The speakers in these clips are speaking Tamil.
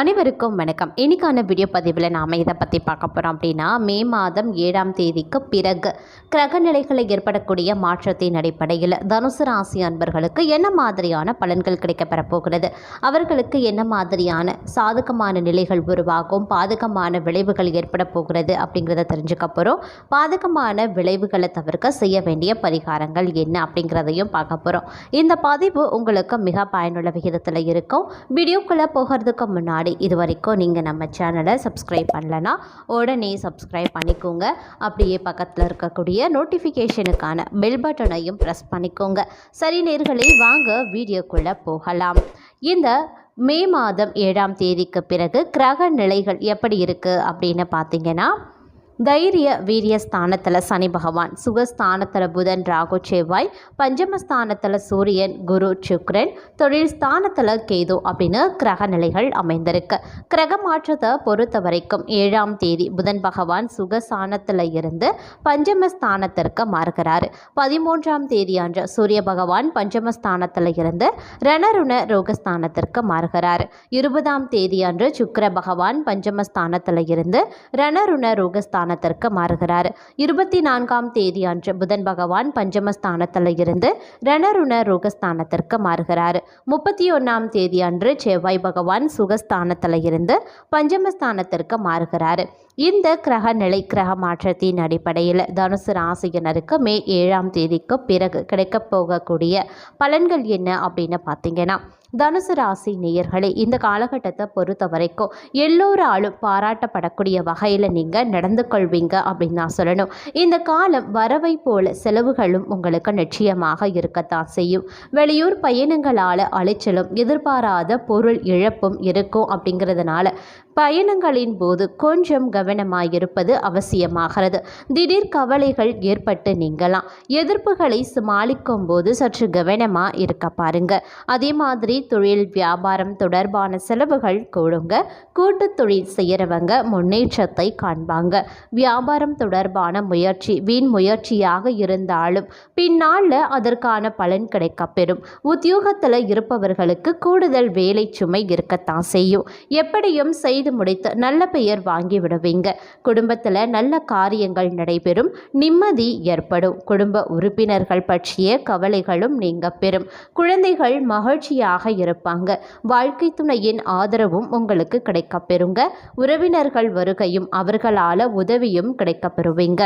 அனைவருக்கும் வணக்கம். இன்றைக்கான வீடியோ பதிவில் நாம் இதை பற்றி பார்க்க போகிறோம் அப்படின்னா மே மாதம் ஏழாம் தேதிக்கு பிறகு கிரக ஏற்படக்கூடிய மாற்றத்தின் அடிப்படையில் தனுசு ராசி அன்பர்களுக்கு என்ன மாதிரியான பலன்கள் கிடைக்கப்பெற போகிறது? அவர்களுக்கு என்ன மாதிரியான சாதகமான நிலைகள் உருவாகும்? பாதகமான விளைவுகள் ஏற்பட போகிறது அப்படிங்கிறத தெரிஞ்சுக்க போகிறோம் பாதகமான விளைவுகளை தவிர்க்க செய்ய வேண்டிய பரிகாரங்கள் என்ன அப்படிங்கிறதையும் பார்க்க போகிறோம் இந்த பதிவு உங்களுக்கு மிக பயனுள்ள விகிதத்தில் இருக்கும். வீடியோக்குள்ளே போகிறதுக்கு முன்னாடி இது வரைக்கும் நீங்கள் நம்ம சேனலை சப்ஸ்கிரைப் பண்ணலனா உடனே சப்ஸ்கிரைப் பண்ணிக்கோங்க. அப்படியே பக்கத்தில் இருக்கக்கூடிய நோட்டிஃபிகேஷனுக்கான பெல் பட்டனையும் ப்ரெஸ் பண்ணிக்கோங்க. சரி நேர்களை வாங்க வீடியோக்குள்ளே போகலாம். இந்த மே மாதம் ஏழாம் தேதிக்கு பிறகு கிரக நிலைகள் எப்படி இருக்குது அப்படின்னு பார்த்தீங்கன்னா தைரிய வீரிய ஸ்தானத்தில் சனி பகவான் சுகஸ்தானத்தில் புதன் ராகு செவ்வாய் பஞ்சமஸ்தானத்தில் சூரியன் குரு சுக்ரன் தொழில் ஸ்தானத்தில் கேது அப்படின்னு கிரக நிலைகள் அமைந்திருக்கு. கிரக மாற்றத்தை பொறுத்த வரைக்கும் ஏழாம் தேதி புதன் பகவான் சுகஸ்தானத்தில் இருந்து பஞ்சமஸ்தானத்திற்கு மாறுகிறார். பதிமூன்றாம் தேதி அன்று சூரிய பகவான் பஞ்சமஸ்தானத்தில் இருந்து ரணருண ரோகஸ்தானத்திற்கு மாறுகிறார். இருபதாம் தேதி அன்று சுக்கர பகவான் பஞ்சமஸ்தானத்தில் இருந்து ரணருண ஸ்தானத்திற்கு மாறுகிறார். இருபத்தி நான்காம் தேதி அன்று புதன் பகவான் பஞ்சமஸ்தானத்தில் இருந்து ரணருண ரோகஸ்தானத்திற்கு மாறுகிறார். முப்பத்தி ஒன்றாம் தேதி அன்று செவ்வாய் பகவான் சுகஸ்தானத்தில் இருந்து பஞ்சமஸ்தானத்திற்கு மாறுகிறார். இந்த கிரக நிலை கிரக மாற்றத்தின் அடிப்படையில் தனுசு ராசியினருக்கு மே ஏழாம் தேதிக்கு பிறகு கிடைக்கப் போகக்கூடிய பலன்கள் என்ன அப்படின்னு பார்த்தீங்கன்னா தனுசு ராசி நேயர்களே இந்த காலகட்டத்தை பொறுத்த வரைக்கும் எல்லோராலும் பாராட்டப்படக்கூடிய வகையில் நீங்கள் நடந்து கொள்வீங்க அப்படின்னு நான் சொல்லணும். இந்த காலம் வரவை போல செலவுகளும் உங்களுக்கு நிச்சயமாக இருக்கத்தான் செய்யும். வெளியூர் பயணங்களால் அலைச்சலும் எதிர்பாராத பொருள் இழப்பும் இருக்கும் அப்படிங்கிறதுனால பயணங்களின் போது கொஞ்சம் கவனமாயிருப்பது அவசியமாகிறது. திடீர் கவலைகள் ஏற்பட்டு நீங்கலாம். எதிர்ப்புகளை சமாளிக்கும் போது சற்று கவனமாக இருக்க பாருங்க. அதே மாதிரி தொழில் வியாபாரம் தொடர்பான செலவுகள் கூடுங்க. கூட்டு தொழில் செய்கிறவங்க முன்னேற்றத்தை காண்பாங்க. வியாபாரம் தொடர்பான முயற்சி வீண் முயற்சியாக இருந்தாலும் பின்னால் அதற்கான பலன் கிடைக்கப்பெறும். உத்தியோகத்தில் இருப்பவர்களுக்கு கூடுதல் வேலை சுமை இருக்கத்தான் செய்யும். எப்படியும் செய்து முடித்து நல்ல பெயர் வாங்கி விடுவீங்க. குடும்பத்தில் நல்ல காரியங்கள் நடைபெறும். நிம்மதி ஏற்படும். குடும்ப உறுப்பினர்கள் பற்றிய கவலைகளும் நீங்க பெறும். குழந்தைகள் மகிழ்ச்சியாக இருப்பாங்க. வாழ்க்கை துணையின் ஆதரவும் உங்களுக்கு கிடைக்கப்பெறுங்க உறவினர்கள் வருகையும் அவர்களால் உதவியும் கிடைக்கப்பெறுவீங்க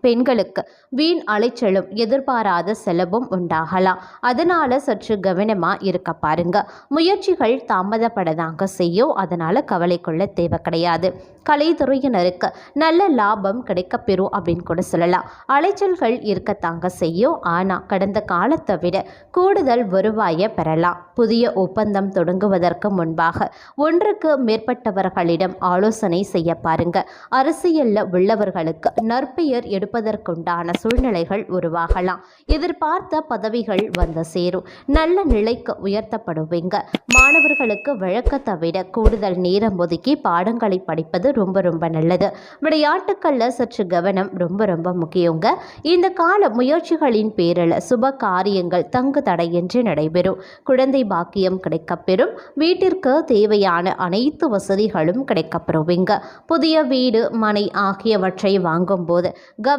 பெண்களுக்கு வீண் அலைச்சலும் எதிர்பாராத செலவும் உண்டாகலாம். அதனால் சற்று கவனமாக இருக்க பாருங்க. முயற்சிகள் தாமதப்படதாங்க செய்யும். அதனால் கவலை கொள்ள தேவை கிடையாது. கலைத்துறையினருக்கு நல்ல லாபம் கிடைக்கப்பெறும் அப்படின்னு கூட சொல்லலாம். அலைச்சல்கள் இருக்கத்தாங்க செய்யும். ஆனால் கடந்த காலத்தை விட கூடுதல் வருவாயை பெறலாம். புதிய ஒப்பந்தம் தொடங்குவதற்கு முன்பாக ஒன்றுக்கு மேற்பட்டவர்களிடம் ஆலோசனை செய்ய பாருங்க. அரசியலில் உள்ளவர்களுக்கு நற்பெயர் எடுப்பதற்குண்டான சூழ்நிலைகள் உருவாகலாம். எதிர்பார்த்த பதவிகள் வந்து சேரும். நல்ல நிலைக்கு உயர்த்தப்படுவீங்க. மாணவர்களுக்கு வழக்கத்தை விட கூடுதல் நேரம் ஒதுக்கி பாடங்களை படிப்பது ரொம்ப ரொம்ப நல்லது. விளையாட்டுக்களில் சற்று கவனம் ரொம்ப ரொம்ப முக்கியங்க. இந்த கால முயற்சிகளின் பேரில் சுப காரியங்கள் தங்கு தடையின்றி நடைபெறும். குழந்தை பாக்கியம் கிடைக்கப்பெறும். வீட்டிற்கு தேவையான அனைத்து வசதிகளும் கிடைக்கப்பெறுவீங்க. புதிய வீடு மனை ஆகியவற்றை வாங்கும்போது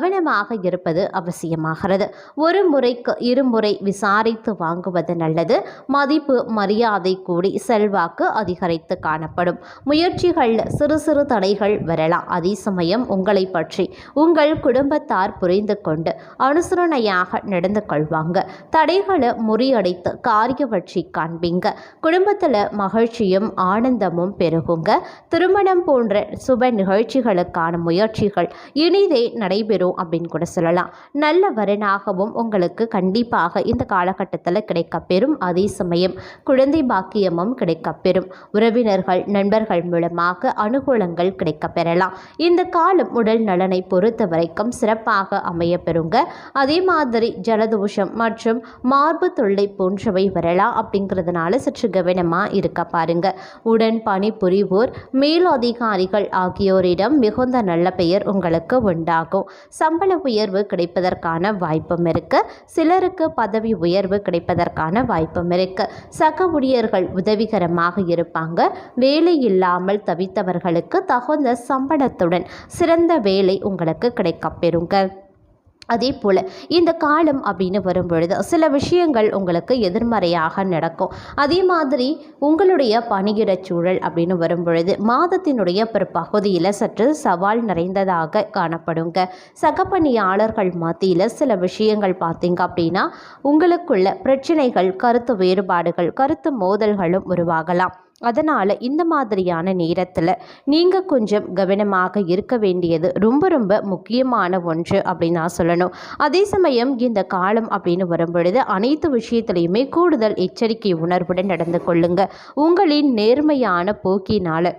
கவனமாக இருப்பது அவசியமாகிறது. ஒரு முறைக்கு இருமுறை விசாரித்து வாங்குவது நல்லது. மதிப்பு மரியாதை கூடி செல்வாக்கு அதிகரித்து காணப்படும். முயற்சிகளில் சிறு சிறு தடைகள் வரலாம். அதே சமயம் உங்களை பற்றி உங்கள் குடும்பத்தார் புரிந்து கொண்டு அனுசரணையாக நடந்து கொள்வாங்க. தடைகளை முறியடைத்து காரிய வெற்றி காண்பீங்க. குடும்பத்தில் மகிழ்ச்சியும் ஆனந்தமும் பெருகுங்க. திருமணம் போன்ற சுப நிகழ்ச்சிகளுக்கான முயற்சிகள் இனிதே நடைபெறும். அப்படின்னு கூட சொல்லலாம். நல்ல வரனாகவும் உங்களுக்கு கண்டிப்பாக இந்த காலகட்டத்தில் கிடைக்கப்பெறும் அதே சமயம் குழந்தை பாக்கியமும் கிடைக்கப்பெறும். உறவினர்கள் நண்பர்கள் மூலமாக அனுகூலங்கள் கிடைக்கப்பெறலாம். இந்த காலம் உடல் நலனை பொறுத்த வரைக்கும் சிறப்பாக அமைய பெறுங்க அதே மாதிரி ஜலதோஷம் மற்றும் மார்பு தொல்லை போன்றவை வரலாம் அப்படிங்கிறதுனால சற்று கவனமாக இருக்க பாருங்க. உடன் பணிபுரிவோர் மேலதிகாரிகள் ஆகியோரிடம் மிகுந்த நல்ல பெயர் உங்களுக்கு உண்டாகும். சம்பள உயர்வு கிடைப்பதற்கான வாய்ப்பும் இருக்கு. சிலருக்கு பதவி உயர்வு கிடைப்பதற்கான வாய்ப்பும் இருக்கு. சக ஊழியர்கள் உதவிகரமாக இருப்பாங்க. வேலை இல்லாமல் தவித்தவர்களுக்கு தகுந்த சம்பளத்துடன் சிறந்த வேலை உங்களுக்கு கிடைக்கப்பெறுங்க அதே போல் இந்த காலம் அப்படின்னு வரும்பொழுது சில விஷயங்கள் உங்களுக்கு எதிர்மறையாக நடக்கும். அதே மாதிரி உங்களுடைய பணியிடச் சூழல் அப்படின்னு வரும்பொழுது மாதத்தினுடைய பிற்பகுதியில் சற்று சவால் நிறைந்ததாக காணப்படுங்க. சக பணியாளர்கள் மத்தியில் சில விஷயங்கள் பார்த்தீங்க அப்படின்னா உங்களுக்குள்ள பிரச்சனைகள் கருத்து வேறுபாடுகள் கருத்து மோதல்களும் உருவாகலாம். அதனால் இந்த மாதிரியான நேரத்தில் நீங்கள் கொஞ்சம் கவனமாக இருக்க வேண்டியது ரொம்ப ரொம்ப முக்கியமான ஒன்று அப்படின்னு நான் சொல்லணும். அதே சமயம் இந்த காலம் அப்படின்னு வரும்பொழுது அனைத்து விஷயத்துலையுமே கூடுதல் எச்சரிக்கை உணர்வுடன் நடந்து கொள்ளுங்கள் உங்களின் நேர்மையான போக்கினால்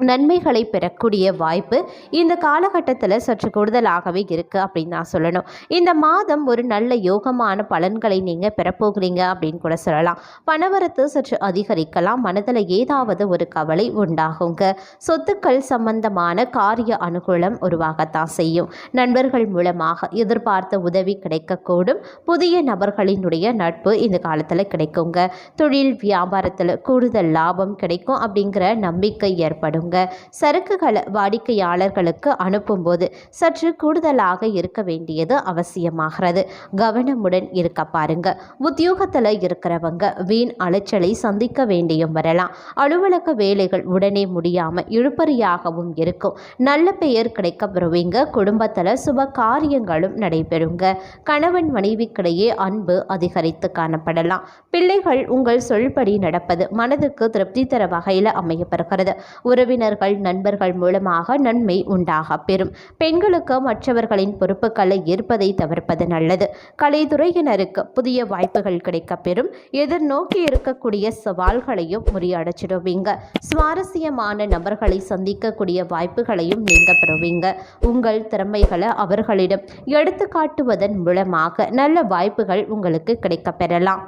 நன்மைகளை பெறக்கூடிய வாய்ப்பு இந்த காலகட்டத்தில் சற்று கூடுதலாகவே இருக்குது அப்படின்னு நான் சொல்லணும். இந்த மாதம் ஒரு நல்ல யோகமான பலன்களை நீங்கள் பெறப்போகிறீங்க அப்படின்னு கூட சொல்லலாம். பணவரத்து சற்று அதிகரிக்கலாம். மனதில் ஏதாவது ஒரு கவலை உண்டாகுங்க. சொத்துக்கள் சம்பந்தமான காரிய அனுகூலம் உருவாகத்தான் செய்யும். நண்பர்கள் மூலமாக எதிர்பார்த்த உதவி கிடைக்கக்கூடும். புதிய நபர்களினுடைய நட்பு இந்த காலத்தில் கிடைக்குங்க. தொழில் வியாபாரத்தில் கூடுதல் லாபம் கிடைக்கும் அப்படிங்கிற நம்பிக்கை ஏற்படும். அவங்க சரக்குகளை வாடிக்கையாளர்களுக்கு அனுப்பும்போது சற்று கூடுதலாக இருக்க வேண்டியது அவசியமாகிறது. கவனமுடன் இருக்க பாருங்க. உத்தியோகத்தில் இருக்கிறவங்க வீண் அலைச்சலை சந்திக்க வேண்டியும் வரலாம். அலுவலக வேலைகள் உடனே முடியாமல் இழுப்பறியாகவும் இருக்கும். நல்ல பெயர் கிடைக்க பெறுவீங்க குடும்பத்தில் சுப காரியங்களும் நடைபெறுங்க. கணவன் மனைவிக்கிடையே அன்பு அதிகரித்து காணப்படலாம். பிள்ளைகள் உங்கள் சொல்படி நடப்பது மனதுக்கு திருப்தி தர வகையில் அமையப்பெறுகிறது உறவினர் உறவினர்கள் நண்பர்கள் மூலமாக நன்மை உண்டாக பெறும். பெண்களுக்கு மற்றவர்களின் பொறுப்புகளை ஏற்பதை தவிர்ப்பது நல்லது. கலைத்துறையினருக்கு புதிய வாய்ப்புகள் கிடைக்கப்பெறும் எதிர்நோக்கி இருக்கக்கூடிய சவால்களையும் முறியடைச்சிடுவீங்க. சுவாரஸ்யமான நபர்களை சந்திக்கக்கூடிய வாய்ப்புகளையும் நீங்க பெறுவீங்க. உங்கள் திறமைகளை அவர்களிடம் எடுத்து காட்டுவதன் மூலமாக நல்ல வாய்ப்புகள் உங்களுக்கு கிடைக்கப்பெறலாம்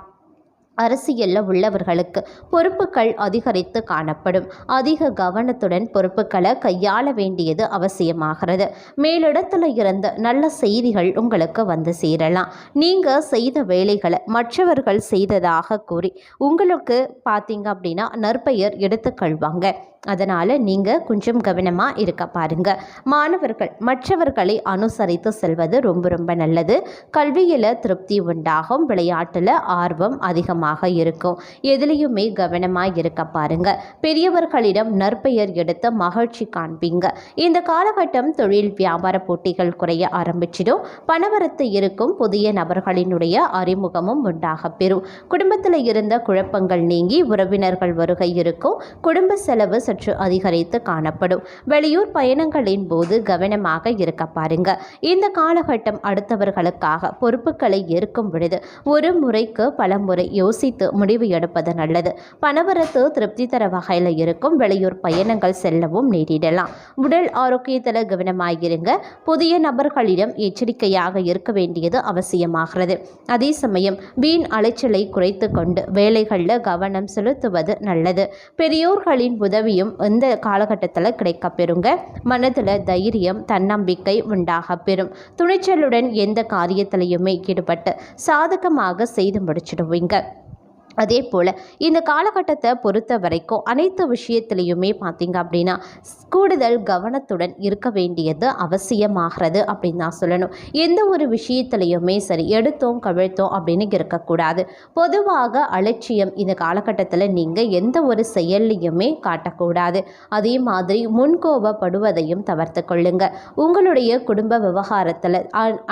அரசியலில் உள்ளவர்களுக்கு பொறுப்புகள் அதிகரித்து காணப்படும். அதிக கவனத்துடன் பொறுப்புகளை கையாள வேண்டியது அவசியமாகிறது. மேலிடத்தில் இருந்து நல்ல செய்திகள் உங்களுக்கு வந்து சேரலாம். நீங்கள் செய்த வேலைகளை மற்றவர்கள் செய்ததாக கூறி உங்களுக்கு பார்த்தீங்க அப்படின்னா நற்பெயர் எடுத்துக்கொள்வாங்க. அதனால் நீங்கள் கொஞ்சம் கவனமாக இருக்க பாருங்க. மாணவர்கள் மற்றவர்களை அனுசரித்து செல்வது ரொம்ப ரொம்ப நல்லது. கல்வியில் திருப்தி உண்டாகும் விளையாட்டில் ஆர்வம் அதிகமாக இருக்கும். எதுலேயுமே கவனமாக இருக்க பாருங்கள் பெரியவர்களிடம் நற்பெயர் எடுத்து மகிழ்ச்சி காண்பீங்க. இந்த காலகட்டம் தொழில் வியாபார போட்டிகள் குறைய ஆரம்பிச்சிடும். பணவரத்து இருக்கும் புதிய நபர்களினுடைய அறிமுகமும் உண்டாக பெறும். குடும்பத்தில் இருந்த குழப்பங்கள் நீங்கி உறவினர்கள் வருகை இருக்கும். குடும்ப செலவு சற்று அதிகரித்து காணப்படும். வெளியூர் பயணங்களின் போது கவனமாக இருக்க பாருங்க. இந்த காலகட்டம் அடுத்தவர்களுக்காக பொறுப்புகளை ஏற்கும் பொழுது ஒரு முறைக்கு பல முறை யோசித்து முடிவு எடுப்பது நல்லது. பணவரத்து திருப்தி தர வகையில் இருக்கும் வெளியூர் பயணங்கள் செல்லவும் நேரிடலாம். உடல் ஆரோக்கியத்தில் கவனமாயிருங்க புதிய நபர்களிடம் எச்சரிக்கையாக இருக்க வேண்டியது அவசியமாகிறது. அதே சமயம் வீண் அலைச்சலை குறைத்து கொண்டு வேலைகளில் கவனம் செலுத்துவது நல்லது. பெரியோர்களின் உதவி உதவியும் இந்த காலகட்டத்தில் கிடைக்கப்பெறுங்க மனதில் தைரியம் தன்னம்பிக்கை உண்டாக பெறும். துணிச்சலுடன் எந்த காரியத்திலையுமே ஈடுபட்டு சாதகமாக செய்து முடிச்சிடுவீங்க. அதே போல் இந்த காலகட்டத்தை பொறுத்த வரைக்கும் அனைத்து விஷயத்துலேயுமே பார்த்திங்க அப்படின்னா கூடுதல் கவனத்துடன் இருக்க வேண்டியது அவசியமாகிறது அப்படின்னு தான் சொல்லணும். எந்த ஒரு விஷயத்துலையுமே சரி எடுத்தோம் கவிழ்த்தோம் அப்படின்னு இருக்கக்கூடாது. பொதுவாக அலட்சியம் இந்த காலகட்டத்தில் நீங்கள் எந்த ஒரு செயல்லையுமே காட்டக்கூடாது. அதே மாதிரி முன்கோபப்படுவதையும் தவிர்த்து கொள்ளுங்க. உங்களுடைய குடும்ப விவகாரத்தில்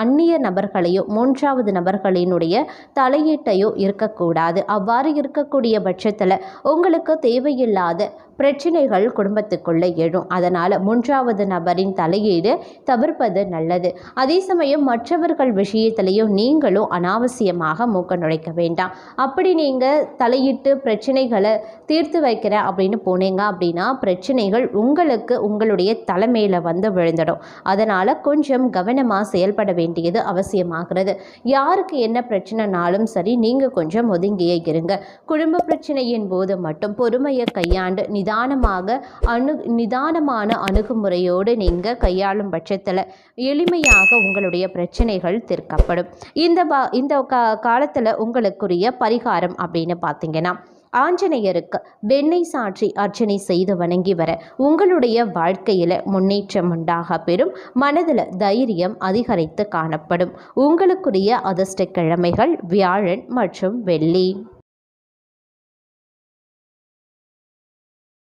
அந்நிய நபர்களையோ மூன்றாவது நபர்களினுடைய தலையீட்டையோ இருக்கக்கூடாது. அவ்வா அவ்வாறு இருக்கக்கூடிய பட்சத்தில் உங்களுக்கு தேவையில்லாத பிரச்சனைகள் குடும்பத்துக்குள்ளே எழும். அதனால் மூன்றாவது நபரின் தலையீடு தவிர்ப்பது நல்லது. அதே சமயம் மற்றவர்கள் விஷயத்திலையும் நீங்களும் அனாவசியமாக மூக்க நுழைக்க வேண்டாம். அப்படி நீங்கள் தலையிட்டு பிரச்சனைகளை தீர்த்து வைக்கிறேன் அப்படின்னு போனீங்க அப்படின்னா பிரச்சனைகள் உங்களுக்கு உங்களுடைய தலைமையில் வந்து விழுந்துடும். அதனால் கொஞ்சம் கவனமாக செயல்பட வேண்டியது அவசியமாகிறது. யாருக்கு என்ன பிரச்சனைனாலும் சரி நீங்கள் கொஞ்சம் ஒதுங்கியே இருங்க. குடும்ப பிரச்சனையின் போது மட்டும் பொறுமையை கையாண்டு நிதானமாக அணு நிதானமான அணுகுமுறையோடு நீங்கள் கையாளும் பட்சத்தில் எளிமையாக உங்களுடைய பிரச்சனைகள் தீர்க்கப்படும். இந்த பா இந்த கா காலத்தில் உங்களுக்குரிய பரிகாரம் அப்படின்னு பார்த்தீங்கன்னா ஆஞ்சநேயருக்கு வெண்ணெய் சாற்றி அர்ச்சனை செய்து வணங்கி வர உங்களுடைய வாழ்க்கையில் முன்னேற்றம் உண்டாக பெறும் மனதில் தைரியம் அதிகரித்து காணப்படும். உங்களுக்குரிய அதிர்ஷ்ட கிழமைகள் வியாழன் மற்றும் வெள்ளி.